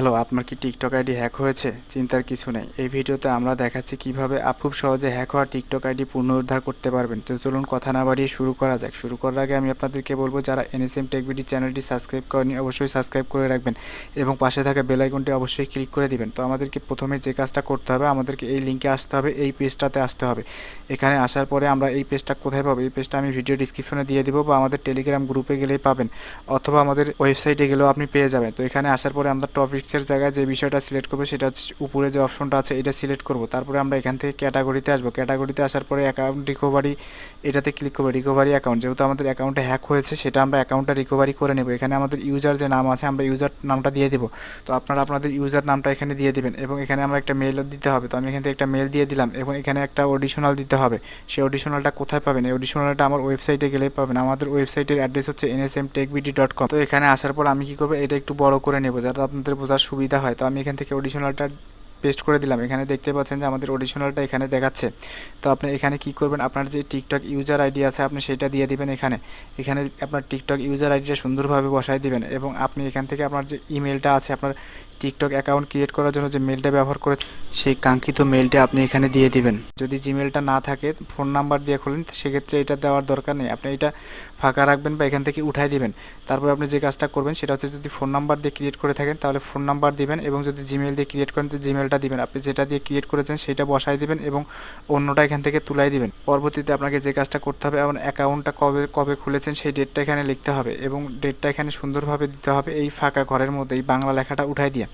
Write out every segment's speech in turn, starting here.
Hello, আপনার কি TikTok ID hack হয়েছে? চিন্তার কিছু নেই। এই ভিডিওতে আমরা দেখাচ্ছি কীভাবে আপ খুব সহজে হ্যাক হওয়া টিকটক আইডি পুনরুদ্ধার করতে পারবেন। তো চলুন কথা না বাড়িয়ে শুরু করা যাক। শুরু করার আগে আমি আপনাদেরকে বলব, যারা এনএসএম টেকবিডি চ্যানেলটি সাবস্ক্রাইব করেনি অবশ্যই সাবস্ক্রাইব করে রাখবেন এবং পাশে থাকা বেল আইকনটি অবশ্যই ক্লিক করে দিবেন। তো আমাদেরকে প্রথমে যে কাজটা করতে হবে, আমাদেরকে এই লিঙ্কে আসতে হবে, এই পেজটাতে আসতে হবে। এখানে আসার পরে আমরা এই পেজটা কোথায় পাবো? এই পেজটা আমি ভিডিও ডিসক্রিপশনে দিয়ে দিব বা আমাদের টেলিগ্রাম গ্রুপে গেলেই পাবেন। অথবা আমাদের ওয়েবসাইটে গেলেও আপনি পেয়ে যাবেন। তো এখানে আসার পরে আমরা টপিক্সের জায়গায় যে বিষয়টা সিলেক্ট করব সেটা উপরে যে অপশনটা আছে, এটা সিলেক্ট করব। তারপরে আমরা এখান থেকে ক্যাটাগরিতে আসব। ক্যাটাগরিতে আসার পরে অ্যাকাউন্ট রিকভারি এটাতে ক্লিক করব। রিকভারি অ্যাকাউন্ট যেহেতু আমাদের অ্যাকাউন্টে হ্যাক হয়েছে, সেটা আমরা অ্যাকাউন্টটা রিকভারি করে নেব। এখানে আমাদের ইউজার যে নাম আছে, আমরা ইউজার নামটা দিয়ে দেবো। তো আপনারা আপনাদের ইউজার নামটা এখানে দিয়ে দেবেন এবং এখানে আমরা একটা মেল দিতে হবে। তো আমি এখান থেকে একটা মেল দিয়ে দিলাম এবং এখানে একটা অডিশনাল দিতে হবে। সেই অডিশনালটা কোথায় পাবেন? এই অডিশনালটা আমার ওয়েবসাইটে গেলেই পাবেন। আমাদের ওয়েবসাইটের অ্যাড্রেস হচ্ছে N S NSM tech BD dot com তো এখানে আসার পর আমি কী করব? এটা একটু বড় করে নেব, যাতে আপনাদের বোঝার সুবিধা হয়। তো আমি এখান থেকে অডিশনালটা পেস্ট করে দিলাম। এখানে দেখতে পাচ্ছেন যে আমাদের অডিশনালটা এখানে দেখাচ্ছে। তো আপনি এখানে কি করবেন? আপনার যে টিকটক ইউজার আইডি আছে, আপনি সেটা দিয়ে দিবেন এখানে। এখানে আপনার টিকটক ইউজার আইডিটা সুন্দরভাবে বসায় দিবেন এবং আপনি এখান থেকে আপনার যে ইমেলটা আছে, আপনার টিকটক অ্যাকাউন্ট ক্রিয়েট করার জন্য যে মেলটা ব্যবহার করে সেই কাঙ্ক্ষিত মেলটা আপনি এখানে দিয়ে দিবেন। যদি জিমেলটা না থাকে, ফোন নাম্বার দিয়ে খুলেন, সেক্ষেত্রে এটা দেওয়ার দরকার নেই। আপনি এটা ফাঁকা রাখবেন বা এখান থেকে উঠাই দিবেন। তারপর আপনি যে কাজটা করবেন সেটা হচ্ছে যদি ফোন নাম্বার দিয়ে ক্রিয়েট করে থাকেন, তাহলে ফোন নাম্বার দিবেন এবং যদি জিমেল দিয়ে ক্রিয়েট করেন, তো জিমেলটা দিবেন। আপনি যেটা দিয়ে ক্রিয়েট করেছেন সেটা বসাই দিবেন এবং অন্যটা এখান থেকে তুলাই দিবেন। পরবর্তীতে আপনাকে যে কাজটা করতে হবে এবং অ্যাকাউন্টটা কবে কবে খুলেছেন সেই ডেটটা এখানে লিখতে হবে এবং ডেটটা এখানে সুন্দরভাবে দিতে হবে এই ফাঁকা ঘরের মধ্যে, এই বাংলা লেখাটা উঠাই দিয়ে।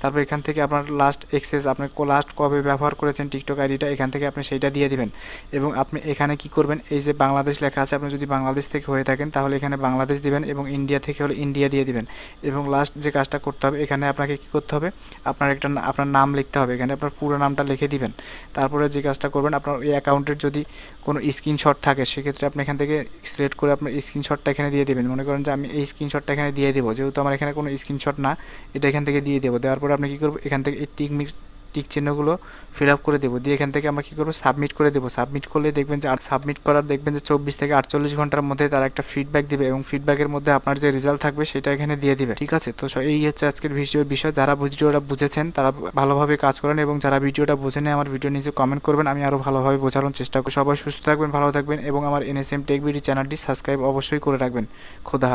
তারপর এখান থেকে আপনার লাস্ট এক্সেস আপনি লাস্ট কবে ব্যবহার করেছেন টিকটক আইডিটা এখান থেকে আপনি সেইটা দিয়ে দিবেন। এবং আপনি এখানে কি করবেন, এই যে বাংলাদেশ লেখা আছে, আপনি যদি বাংলাদেশ থেকে হয়ে থাকেন, তাহলে এখানে বাংলাদেশ দিবেন এবং ইন্ডিয়া থেকে হলে ইন্ডিয়া দিয়ে দিবেন। এবং লাস্ট যে কাজটা করতে হবে, এখানে আপনাকে কি করতে হবে, আপনার একটা আপনার নাম লিখতে হবে। এখানে আপনার পুরো নামটা লিখে দিবেন। তারপরে যে কাজটা করবেন, আপনার এই অ্যাকাউন্টের যদি কোনো স্ক্রিনশট থাকে, সেক্ষেত্রে আপনি এখান থেকে সিলেক্ট করে আপনার স্ক্রিনশটটা এখানে দিয়ে দেবেন। মনে করেন যে আমি এই স্ক্রিনশটটা এখানে দিয়ে দেবো। যেহেতু আমার এখানে কোনো স্ক্রিনশট না, এটা এখান থেকে দিয়ে দেবো। দেওয়ার পরে আপনি কী করব? এখান থেকে এই টিক মিক্স টিক চিহ্নগুলো ফিল আপ করে দেবো। দিয়ে এখান থেকে আমরা কী করব? সাবমিট করে দেবো। সাবমিট করলে দেখবেন যে আর সাবমিট করার দেখবেন যে চব্বিশ থেকে আটচল্লিশ ঘণ্টার মধ্যে তারা একটা ফিডব্যাক দিবে এবং ফিডব্যাকের মধ্যে আপনার যে রেজাল্ট থাকবে সেটা এখানে দিয়ে দিবে। ঠিক আছে? তো এই হচ্ছে আজকের ভিডিওর বিষয়। যারা ভিডিওটা বুঝেছেন, তারা ভালোভাবে কাজ করেন এবং যারা ভিডিওটা বুঝে নেয় আমার ভিডিও নিচে কমেন্ট করবেন। আমি আরও ভালোভাবে বোঝানোর চেষ্টা করি সবাই সুস্থ থাকবেন, ভালো থাকবেন এবং আমার এনএসএম টেক ভিডি চ্যানেলটি সাবস্ক্রাইব অবশ্যই করে রাখবেন। খোদা